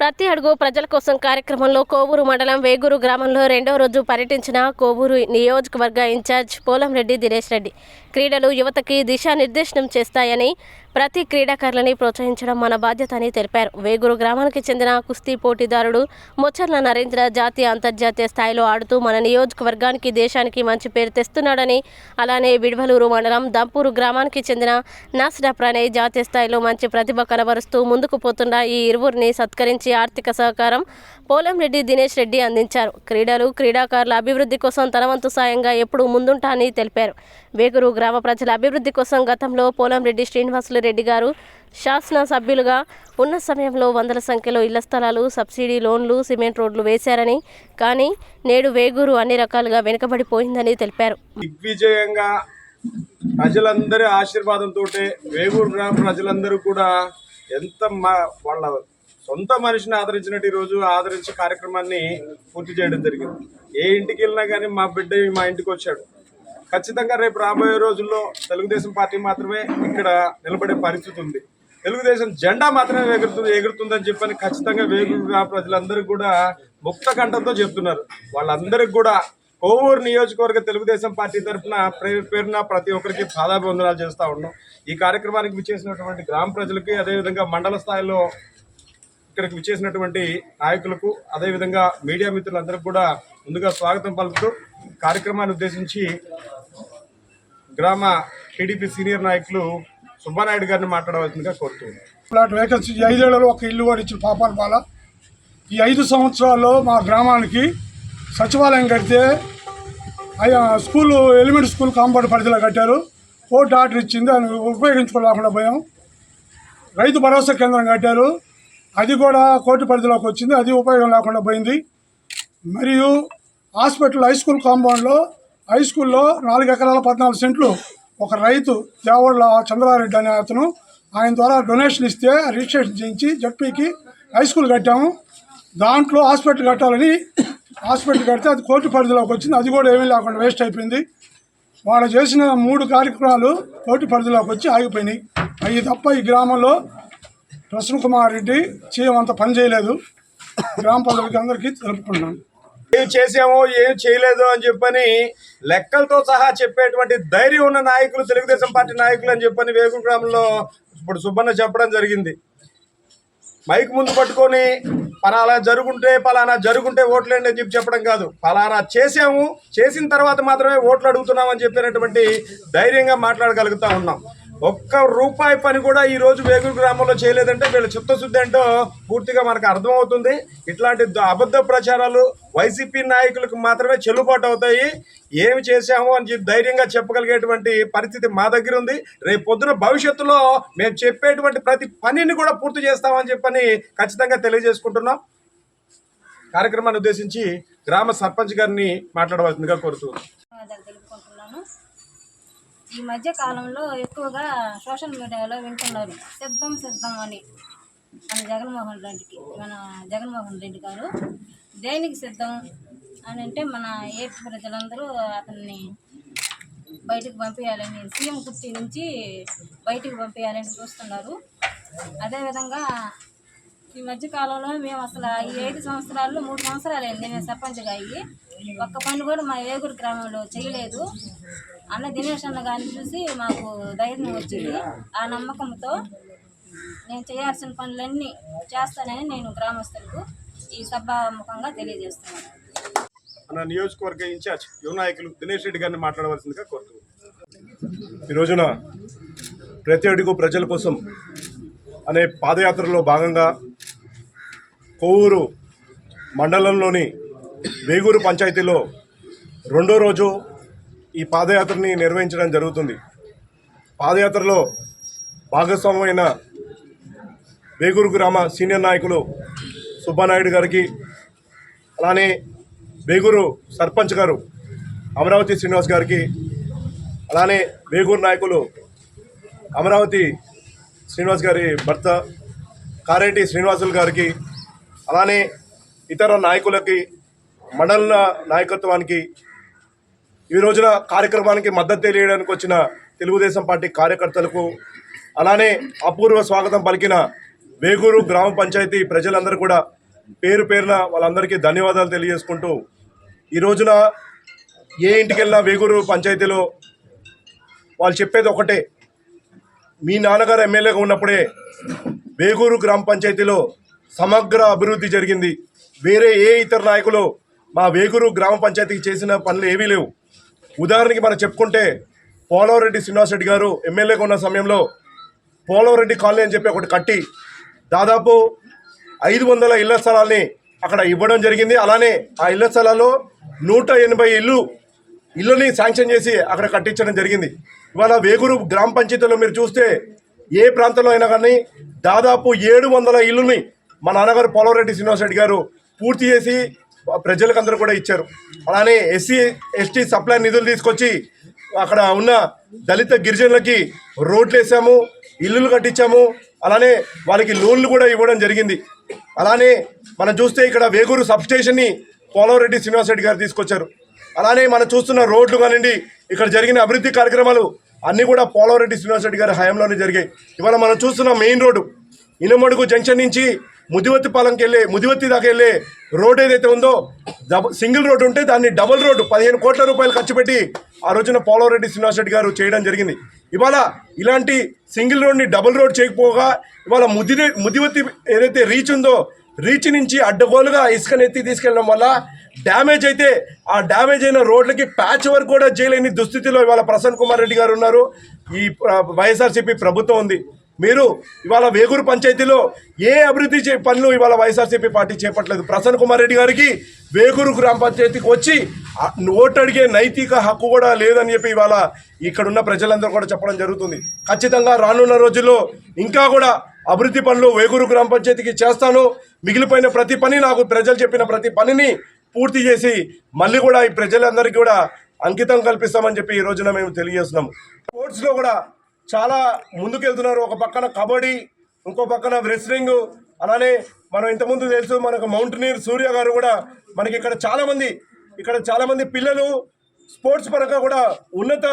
ప్రతి అడుగు ప్రజల కోసం కార్యక్రమంలో కోవూరు మండలం వేగూరు గ్రామంలో రెండో రోజు పర్యటించిన కోవూరు నియోజకవర్గ ఇన్ఛార్జ్ పోలంరెడ్డి దినేష్ రెడ్డి. క్రీడలు యువతకి దిశానిర్దేశనం చేస్తాయని ప్రతి క్రీడాకారులని ప్రోత్సహించడం మన బాధ్యత అని తెలిపారు. వేగూరు గ్రామానికి చెందిన కుస్తీ పోటీదారుడు మొచ్చర్ల నరేంద్ర జాతీయ అంతర్జాతీయ స్థాయిలో ఆడుతూ మన నియోజకవర్గానికి దేశానికి మంచి పేరు తెస్తున్నాడని అలానే బిడ్వలూరు మండలం దంపూరు గ్రామానికి చెందిన నాసిడా ప్రణయ్ జాతీయ స్థాయిలో మంచి ప్రతిభ కనబరుస్తూ ముందుకు పోతున్న ఈ ఇరువురిని సత్కరించి ఆర్థిక సహకారం. పోలంరెడ్డి దినేష్ రెడ్డి అందించారు. క్రీడలు క్రీడాకారుల అభివృద్ధి కోసం తనవంతు సాయంగా ఎప్పుడూ ముందుంటానని తెలిపారు. వేగూరు గ్రామ ప్రజల అభివృద్ధి కోసం గతంలో పోలంరెడ్డి శ్రీనివాసులు రెడ్డి గారు శాసన సభ్యులుగా ఉన్న సమయంలో వందల సంఖ్యలో ఇళ్ళ స్థలాలు సబ్సిడీ లోన్లు సిమెంట్ రోడ్లు వేశారని కానీ నేడు వేగూరు అన్ని రకాలుగా వెనుకబడిపోయిందని తెలిపారు. దిగ్విజయంగా ప్రజలందరి ఆశీర్వాదంతో వేగూరు గ్రామ ప్రజలందరూ కూడా ఎంత మా వాళ్ళ సొంత మనిషిని ఆదరించినట్టు ఈరోజు ఆదరించే కార్యక్రమాన్ని పూర్తి చేయడం జరిగింది. ఏ ఇంటికి వెళ్ళినా కానీ మా బిడ్డ మా ఇంటికి వచ్చాడు. ఖచ్చితంగా రేపు రాబోయే రోజుల్లో తెలుగుదేశం పార్టీ మాత్రమే ఇక్కడ నిలబడే పరిస్థితి ఉంది. తెలుగుదేశం జెండా మాత్రమే ఎగురుతుంది ఎగురుతుందని చెప్పని ఖచ్చితంగా వేగు గ్రామ ప్రజలందరూ కూడా ముక్త కంఠంతో చెప్తున్నారు. వాళ్ళందరికీ కూడా కోవూరు నియోజకవర్గ తెలుగుదేశం పార్టీ తరఫున పేరున ప్రతి ఒక్కరికి పాదాభివందనాలు చేస్తూ ఉన్నాం. ఈ కార్యక్రమానికి విచ్చేసినటువంటి గ్రామ ప్రజలకి అదేవిధంగా మండల స్థాయిలో ఇక్కడికి విచ్చేసినటువంటి నాయకులకు అదేవిధంగా మీడియా మిత్రులందరికీ కూడా ముందుగా స్వాగతం పలుకుతూ కార్యక్రమాన్ని ఉద్దేశించి గ్రామ టీడీపీ సీనియర్ నాయకులు సుబ్బానాయుడు గారిని మాట్లాడవలసిందిగా కోరుతున్నాను ఇలాంటి వేకెన్సీ ఐదేళ్ళలో ఒక ఇల్లు కూడా ఇచ్చిన పాపాల పాల. ఈ ఐదు సంవత్సరాల్లో మా గ్రామానికి సచివాలయం కడితే అయ్యా స్కూల్ ఎలిమెంటరీ స్కూల్ కాంపౌండ్ పరిధిలో కట్టారు. కోర్టు ఆర్డర్ ఇచ్చింది దాన్ని ఉపయోగించుకోలేకుండా పోయాం. రైతు భరోసా కేంద్రం కట్టారు. అది కూడా కోర్టు పరిధిలోకి వచ్చింది. అది ఉపయోగం లేకుండా పోయింది. మరియు హాస్పిటల్ హై స్కూల్ కాంపౌండ్లో హై స్కూల్లో నాలుగు ఎకరాల పద్నాలుగు సెంట్లు ఒక రైతు దేవళ్ళ చంద్రారెడ్డి అనే అతను ఆయన ద్వారా డొనేషన్ ఇస్తే రిజిస్ట్రేషన్ చేయించి జడ్పీకి హై స్కూల్ కట్టాము. దాంట్లో హాస్పిటల్ కట్టాలని హాస్పిటల్ కడితే అది కోర్టు పరిధిలోకి వచ్చింది. అది కూడా ఏమీ లేకుండా వేస్ట్ అయిపోయింది. వాళ్ళు చేసిన మూడు కార్యక్రమాలు కోర్టు పరిధిలోకి వచ్చి ఆగిపోయినాయి. అవి తప్ప ఈ గ్రామంలో ప్రసన్న కుమార్ రెడ్డి చేయమంత అంత పని చేయలేదు. గ్రామ ప్రజలకి అందరికీ తెలుపుకున్నాను ఏం చేసామో ఏం చేయలేదు అని చెప్పని లెక్కలతో సహా చెప్పేటువంటి ధైర్యం ఉన్న నాయకులు తెలుగుదేశం పార్టీ నాయకులు అని చెప్పని వేగు గ్రామంలో ఇప్పుడు సుబ్బన్న చెప్పడం జరిగింది. మైక్ ముందు పట్టుకొని పలానా జరుగుంటే పలానా జరుగుంటే ఓట్లేండి అని చెప్పి చెప్పడం కాదు. పలానా చేసాము చేసిన తర్వాత మాత్రమే ఓట్లు అడుగుతున్నామని చెప్పినటువంటి ధైర్యంగా మాట్లాడగలుగుతా ఉన్నాం. ఒక్క రూపాయి పని కూడా ఈ రోజు వేగుల గ్రామంలో చేయలేదంటే వీళ్ళ చిత్తశుద్ధి ఏంటో పూర్తిగా మనకు అర్థమవుతుంది. ఇట్లాంటి అబద్ధ ప్రచారాలు వైసీపీ నాయకులకు మాత్రమే చెల్లుబాటు అవుతాయి. ఏమి చేశాము అని ధైర్యంగా చెప్పగలిగేటువంటి పరిస్థితి మా దగ్గర ఉంది. రేపు పొద్దున భవిష్యత్తులో మేము చెప్పేటువంటి ప్రతి పనిని కూడా పూర్తి చేస్తామని చెప్పని ఖచ్చితంగా తెలియజేసుకుంటున్నాం. కార్యక్రమాన్ని ఉద్దేశించి గ్రామ సర్పంచ్ గారిని మాట్లాడవలసిందిగా కోరుతున్నాం ఈ మధ్య కాలంలో ఎక్కువగా సోషల్ మీడియాలో వింటున్నారు. సిద్ధం సిద్ధం అని. మన జగన్మోహన్ రెడ్డికి మన జగన్మోహన్ రెడ్డి గారు. దేనికి సిద్ధం అని అంటే మన ఏపీ ప్రజలందరూ అతన్ని బయటకు పంపించాలని సీఎం కుర్చీ నుంచి బయటకు పంపించాలని చూస్తున్నారు. అదేవిధంగా ఈ మధ్య కాలంలో మేము అసలు ఈ ఐదు సంవత్సరాల్లో మూడు సంవత్సరాలు అయింది. మేము సర్పంచ్గా అయ్యి ఒక్క పని కూడా మా ఏగురు గ్రామంలో చేయలేదు. అన్న దినేష్ అన్న గారిని చూసి మాకు ధైర్యం వచ్చింది. ఆ నమ్మకంతో నేను చేయాల్సిన పనులన్నీ చేస్తానని నేను గ్రామస్తులకు ఈ సభాముఖంగా తెలియజేస్తున్నాను. మన నియోజకవర్గ ఇన్ఛార్జ్ యువ నాయకులు దినేష్ రెడ్డి గారిని మాట్లాడవలసిందిగా కోరుతున్నాం ఈ రోజున ప్రతి అడుగు ప్రజల కోసం అనే పాదయాత్రలో భాగంగా కోవూరు మండలంలోని వేగూరు పంచాయతీలో రెండో రోజు ఈ పాదయాత్రని నిర్వహించడం జరుగుతుంది. పాదయాత్రలో భాగస్వామ్యమైన వేగూరు గ్రామ సీనియర్ నాయకులు సుబ్బానాయుడు గారికి అలానే వేగూరు సర్పంచ్ గారు అమరావతి శ్రీనివాస్ గారికి అలానే వేగూరు నాయకులు అమరావతి శ్రీనివాస్ గారి భర్త కారేటి శ్రీనివాసులు గారికి అలానే ఇతర నాయకులకి మండల నాయకత్వానికి ఈ రోజున కార్యక్రమానికి మద్దతు తెలియడానికి వచ్చిన తెలుగుదేశం పార్టీ కార్యకర్తలకు అలానే అపూర్వ స్వాగతం పలికిన వేగూరు గ్రామ పంచాయతీ ప్రజలందరూ కూడా పేరు పేరున వాళ్ళందరికీ ధన్యవాదాలు తెలియజేసుకుంటూ ఈ రోజున ఏ ఇంటికి వెళ్ళినా వేగూరు పంచాయతీలో వాళ్ళు చెప్పేది ఒకటే. మీ నాన్నగారు ఎమ్మెల్యేగా ఉన్నప్పుడే వేగూరు గ్రామ పంచాయతీలో సమగ్ర అభివృద్ధి జరిగింది. వేరే ఏ ఇతర నాయకులు మా వేగూరు గ్రామ పంచాయతీకి చేసిన పనులు ఏవీ లేవు. ఉదాహరణకి మనం చెప్పుకుంటే పోలవరెడ్డి శ్రీనివాసరెడ్డి గారు ఎమ్మెల్యేగా ఉన్న సమయంలో పోలవరెడ్డి కాలనీ అని చెప్పి ఒకటి కట్టి దాదాపు ఐదు వందల ఇళ్ళ స్థలాల్ని అక్కడ ఇవ్వడం జరిగింది. అలానే ఆ ఇళ్ళ స్థలాల్లో నూట ఎనభై ఇల్లు ఇల్లుని శాంక్షన్ చేసి అక్కడ కట్టించడం జరిగింది. ఇవాళ వేగూరు గ్రామ పంచాయతీలో మీరు చూస్తే ఏ ప్రాంతంలో అయినా కానీ దాదాపు ఏడు వందల ఇల్లుని మా నాన్నగారు పోలవరెడ్డి శ్రీనివాసరెడ్డి గారు పూర్తి చేసి ప్రజలకు అందరూ కూడా ఇచ్చారు. అలానే ఎస్సీ ఎస్టీ సప్లై నిధులు తీసుకొచ్చి అక్కడ ఉన్న దళిత గిరిజనులకి రోడ్లు వేసాము ఇల్లులు కట్టించాము అలానే వాళ్ళకి లోన్లు కూడా ఇవ్వడం జరిగింది. అలానే మనం చూస్తే ఇక్కడ వేగూరు సబ్స్టేషన్ని పోలవరెడ్డి శ్రీనివాసరెడ్డి గారు తీసుకొచ్చారు. అలానే మనం చూస్తున్న రోడ్లు కానివ్వండి ఇక్కడ జరిగిన అభివృద్ధి కార్యక్రమాలు అన్నీ కూడా పోలవరెడ్డి శ్రీనివాసరెడ్డి గారి హయాంలోనే జరిగాయి. ఇవాళ మనం చూస్తున్న మెయిన్ రోడ్డు ఇనుమడుగు జంక్షన్ నుంచి ముదివత్తి పాలెంకి వెళ్ళే ముదివత్తి దాకా వెళ్ళే రోడ్ ఏదైతే ఉందో సింగిల్ రోడ్డు ఉంటే దాన్ని డబుల్ రోడ్డు పదిహేను కోట్ల రూపాయలు ఖర్చు పెట్టి ఆ రోజున పోలవరెడ్డి శ్రీనివాసరెడ్డి గారు చేయడం జరిగింది. ఇవాళ ఇలాంటి సింగిల్ రోడ్ని డబుల్ రోడ్ చేయకపోగా ఇవాళ ముది ముదివత్తి ఏదైతే రీచ్ ఉందో రీచ్ నుంచి అడ్డగోలుగా ఇసుకనెత్తి తీసుకెళ్ళడం వల్ల డ్యామేజ్ అయితే ఆ డ్యామేజ్ అయిన రోడ్లకి ప్యాచ్ వర్క్ కూడా చేయలేని దుస్థితిలో ఇవాళ ప్రసన్న కుమార్ రెడ్డి గారు ఉన్నారు. ఈ వైఎస్ఆర్సీపీ ప్రభుత్వం ఉంది. మీరు ఇవాళ వేగూరు పంచాయతీలో ఏ అభివృద్ధి చే పనులు ఇవాళ వైఎస్ఆర్సీపీ పార్టీ చేపట్టలేదు? ప్రసన్న కుమార్ రెడ్డి గారికి వేగూరు గ్రామ పంచాయతీకి వచ్చి ఓటు అడిగే నైతిక హక్కు కూడా లేదని చెప్పి ఇవాళ ఇక్కడున్న ప్రజలందరూ కూడా చెప్పడం జరుగుతుంది. ఖచ్చితంగా రానున్న రోజుల్లో ఇంకా కూడా అభివృద్ధి పనులు వేగూరు గ్రామ పంచాయతీకి చేస్తాను. మిగిలిపోయిన ప్రతి పని నాకు ప్రజలు చెప్పిన ప్రతి పనిని పూర్తి చేసి మళ్ళీ కూడా ఈ ప్రజలందరికీ కూడా అంకితం కల్పిస్తామని చెప్పి ఈ రోజున మేము తెలియజేస్తున్నాము స్పోర్ట్స్లో కూడా చాలా ముందుకెళ్తున్నారు. ఒక పక్కన కబడ్డీ ఇంకో పక్కన రెస్లింగ్ అలానే మనం ఇంతకుముందు తెలుసు మనకు మౌంటనీర్ సూర్య గారు కూడా మనకి ఇక్కడ చాలామంది ఇక్కడ చాలామంది పిల్లలు స్పోర్ట్స్ పరంగా కూడా ఉన్నత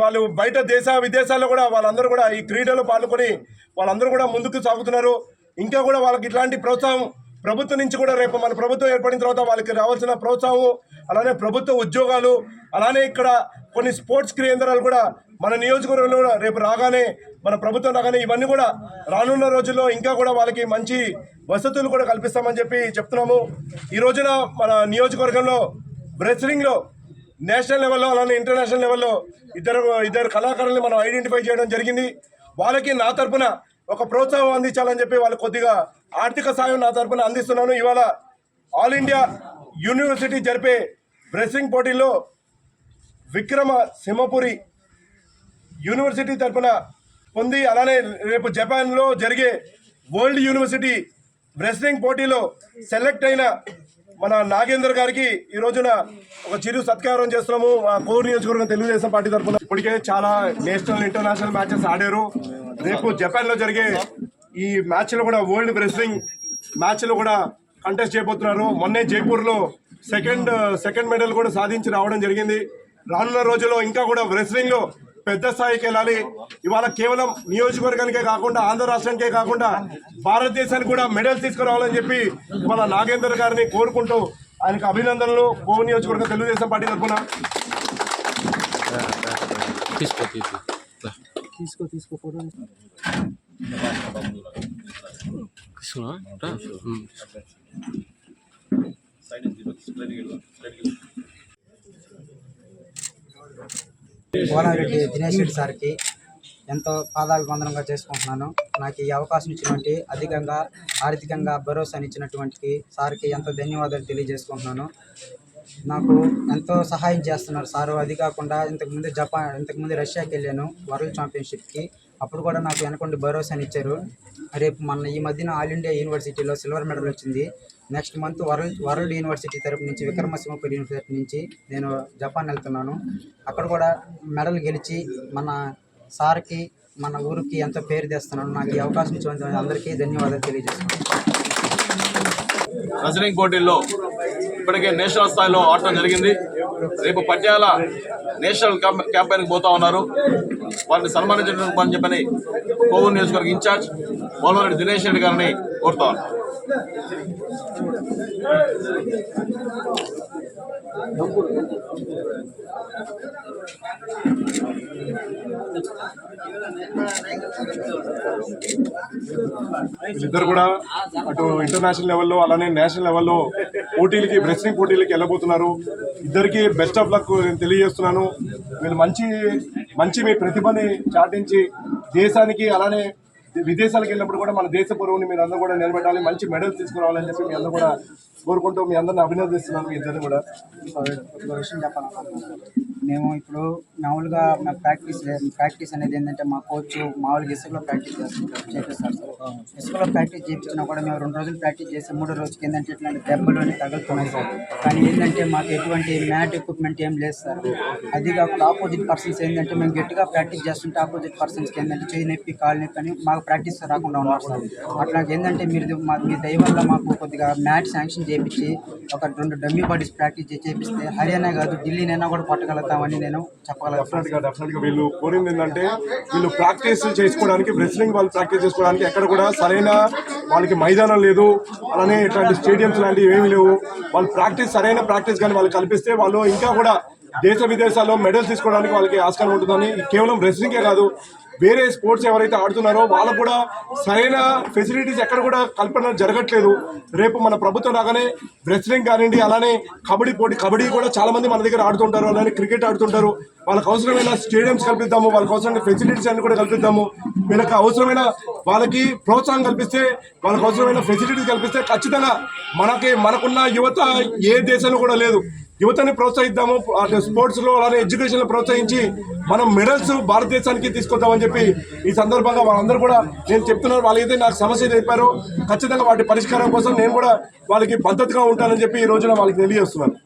వాళ్ళు బయట దేశ విదేశాల్లో కూడా వాళ్ళందరూ కూడా ఈ క్రీడలో పాల్గొని వాళ్ళందరూ కూడా ముందుకు సాగుతున్నారు. ఇంకా కూడా వాళ్ళకి ఇట్లాంటి ప్రోత్సాహం ప్రభుత్వం నుంచి కూడా రేపు మన ప్రభుత్వం ఏర్పడిన తర్వాత వాళ్ళకి రావాల్సిన ప్రోత్సాహం అలానే ప్రభుత్వ ఉద్యోగాలు అలానే ఇక్కడ కొన్ని స్పోర్ట్స్ కేంద్రాలు కూడా మన నియోజకవర్గంలో కూడా రేపు రాగానే మన ప్రభుత్వం రాగానే ఇవన్నీ కూడా రానున్న రోజుల్లో ఇంకా కూడా వాళ్ళకి మంచి వసతులు కూడా కల్పిస్తామని చెప్పి చెప్తున్నాము. ఈ రోజున మన నియోజకవర్గంలో రెస్లింగ్లో నేషనల్ లెవెల్లో అలానే ఇంటర్నేషనల్ లెవెల్లో ఇద్దరు ఇద్దరు కళాకారులను మనం ఐడెంటిఫై చేయడం జరిగింది. వాళ్ళకి నా తరపున ఒక ప్రోత్సాహం అందించాలని చెప్పి వాళ్ళు కొద్దిగా ఆర్థిక సాయం నా తరపున అందిస్తున్నాను. ఇవాళ ఆల్ ఇండియా యూనివర్సిటీ జరిపే రెస్లింగ్ పోటీల్లో విక్రమ సింహపురి యూనివర్సిటీ తరపున పొంది అలానే రేపు జపాన్లో జరిగే వరల్డ్ యూనివర్సిటీ రెస్లింగ్ పోటీలో సెలెక్ట్ అయిన మన నాగేందర్ గారికి ఈ రోజున ఒక చిరు సత్కారం చేస్తున్నాము. మా కోర్ నియోజకవర్గం తెలుగుదేశం పార్టీ తరఫున ఇప్పటికే చాలా నేషనల్ ఇంటర్నేషనల్ మ్యాచెస్ ఆడారు. రేపు జపాన్లో జరిగే ఈ మ్యాచ్లో కూడా వరల్డ్ రెస్లింగ్ మ్యాచ్లో కూడా కంటెస్ట్ చేయబోతున్నారు. మొన్నే జైపూర్లో సెకండ్ సెకండ్ మెడల్ కూడా సాధించి రావడం జరిగింది. రానున్న రోజుల్లో ఇంకా కూడా లో పెద్ద స్థాయికి వెళ్ళాలి. ఇవాళ కేవలం నియోజకవర్గానికే కాకుండా ఆంధ్ర రాష్ట్రానికే కాకుండా భారతదేశానికి కూడా మెడల్స్ తీసుకురావాలని చెప్పి ఇవాళ నాగేందర్ గారిని కోరుకుంటూ ఆయనకు అభినందనలు. కో నియోజకవర్గ తెలుగుదేశం పార్టీ తరఫున. తీసుకో తీసుకో. దా. తీసుకున్నా? రా. కోలారెడ్డి దినేష్ రెడ్డి సార్కి ఎంతో పాదాభివందనంగా చేసుకుంటున్నాను. నాకు ఈ అవకాశం ఇచ్చినటువంటి అధికంగా ఆర్థికంగా భరోసానిచ్చినటువంటి సార్కి ఎంతో ధన్యవాదాలు తెలియజేసుకుంటున్నాను. నాకు ఎంతో సహాయం చేస్తున్నారు సారు. అది కాకుండా ఇంతకుముందు జపాన్ ఇంతకుముందు రష్యాకి వెళ్ళాను వరల్డ్ ఛాంపియన్షిప్కి. అప్పుడు కూడా నాకు వెనకొండి భరోసాని ఇచ్చారు. రేపు మన ఈ మధ్యన ఆల్ ఇండియా యూనివర్సిటీలో సిల్వర్ మెడల్ వచ్చింది. Next month world world university తరపు నుంచి విక్రమసింహపురి యూనివర్సిటీ నుంచి నేను జపాన్ వెళ్తున్నాను. అక్కడ కూడా మెడల్ గెలిచి మన సార్కి మన ఊరికి ఎంతో పేరు తెస్తున్నాను నాకు ఈ అవకాశం ఇచ్చిన అందరికీ ధన్యవాదాలు తెలియజేస్తున్నాను. రజనింగ్ పోటీల్లో ఇప్పటికే నేషనల్ స్థాయిలో ఆడటం జరిగింది. రేపు పట్యాల నేషనల్ క్యాంపెయిన్కి పోతా ఉన్నారు. వారిని సన్మానించడం చెప్పని కోవూరు నియోజకవర్గ ఇన్ఛార్జ్ మోహన్రెడ్డి దినేష్ రెడ్డి గారిని కోరుతా వీళ్ళిద్దరు కూడా అటు ఇంటర్నేషనల్ లెవెల్లో అలానే నేషనల్ లెవెల్లో పోటీలకి రెస్లింగ్ పోటీలకి వెళ్ళబోతున్నారు. ఇద్దరికి బెస్ట్ ఆఫ్ లక్ నేను తెలియజేస్తున్నాను. వీళ్ళు మంచి మంచి మీ ప్రతిభని చాటించి దేశానికి అలానే విదేశాలకు వెళ్ళినప్పుడు కూడా మన దేశ పొరువుని మీరు అందరూ కూడా నిలబెట్టాలి మంచి మెడల్స్ తీసుకురావాలని చెప్పి మీ అందరూ కూడా కోరుకుంటూ మీ అందరిని అభినందిస్తున్నాను మీ ఇద్దరిని కూడా. విషయం చెప్పాలనుకుంటున్నాను. మేము ఇప్పుడు మామూలుగా మా ప్రాక్టీస్ ప్రాక్టీస్ అనేది ఏంటంటే మా కోచ్ మామూలుగా ఇసుకలో ప్రాక్టీస్ చేస్తుంటారు చేపిస్తారు సార్. ఇసుకలో ప్రాక్టీస్ చేయించినా కూడా మేము రెండు రోజులు ప్రాక్టీస్ చేసి మూడో రోజుకి ఏంటంటే ఇట్లాంటి దెబ్బలు అని తగులుతున్నాయి సార్. కానీ ఏంటంటే మాకు ఎటువంటి మ్యాట్ ఎక్విప్మెంట్ ఏం లేదు సార్. అది కాకుండా ఆపోజిట్ పర్సన్స్ ఏంటంటే మేము గట్టిగా ప్రాక్టీస్ చేస్తుంటే ఆపోజిట్ పర్సన్స్కి ఏంటంటే చేయి నొప్పి కాలు నొప్పి అని మాకు ప్రాక్టీస్ రాకుండా ఉన్నారు సార్. అట్లా ఏంటంటే మీరు మా మీ దయ వల్ల మాకు కొద్దిగా మ్యాట్ శాంక్షన్ చేయించి ఒక రెండు డమ్మీ బాడీస్ ప్రాక్టీస్ చేపిస్తే హర్యానా కాదు ఢిల్లీనైనా కూడా పట్టగలుగుతామని నేను గా వీళ్ళు కోరింది ఏంటంటే వీళ్ళు ప్రాక్టీస్ చేసుకోవడానికి రెస్లింగ్ వాళ్ళు ప్రాక్టీస్ చేసుకోవడానికి ఎక్కడ కూడా సరైన వాళ్ళకి మైదానం లేదు. అలానే ఇట్లాంటి స్టేడియంస్ లాంటివి ఏమీ లేవు. వాళ్ళు ప్రాక్టీస్ సరైన ప్రాక్టీస్ కానీ వాళ్ళు కల్పిస్తే వాళ్ళు ఇంకా కూడా దేశ విదేశాల్లో మెడల్స్ తీసుకోవడానికి వాళ్ళకి ఆస్కారం ఉంటుందని కేవలం రెస్లింగే కాదు. వేరే స్పోర్ట్స్ ఎవరైతే ఆడుతున్నారో వాళ్ళకు కూడా సరైన ఫెసిలిటీస్ ఎక్కడ కూడా కల్పన జరగట్లేదు. రేపు మన ప్రభుత్వం రాగానే రెస్లింగ్ కానివ్వండి అలానే కబడ్డీ పోటీ కబడ్డీ కూడా చాలా మంది మన దగ్గర ఆడుతుంటారు అలానే క్రికెట్ ఆడుతుంటారు. వాళ్ళకి అవసరమైన స్టేడియంస్ కల్పిద్దాము వాళ్ళకి అవసరమైన ఫెసిలిటీస్ అన్ని కూడా కల్పిద్దాము. వీళ్ళకి అవసరమైన వాళ్ళకి ప్రోత్సాహం కల్పిస్తే వాళ్ళకి అవసరమైన ఫెసిలిటీస్ కల్పిస్తే ఖచ్చితంగా మనకి మనకున్న యువత ఏ దేశంలో కూడా లేదు. యువతని ప్రోత్సహిద్దాము అటు స్పోర్ట్స్లో అలానే ఎడ్యుకేషన్లో ప్రోత్సహించి మనం మెడల్స్ భారతదేశానికి తీసుకొద్దామని చెప్పి ఈ సందర్భంగా వాళ్ళందరూ కూడా నేను చెప్తున్నాను వాళ్ళైతే నాకు సమస్య చెప్పారో ఖచ్చితంగా వాటి పరిష్కారం కోసం నేను కూడా వాళ్ళకి మద్దతుగా ఉంటానని చెప్పి ఈ రోజున వాళ్ళకి తెలియజేస్తున్నాను.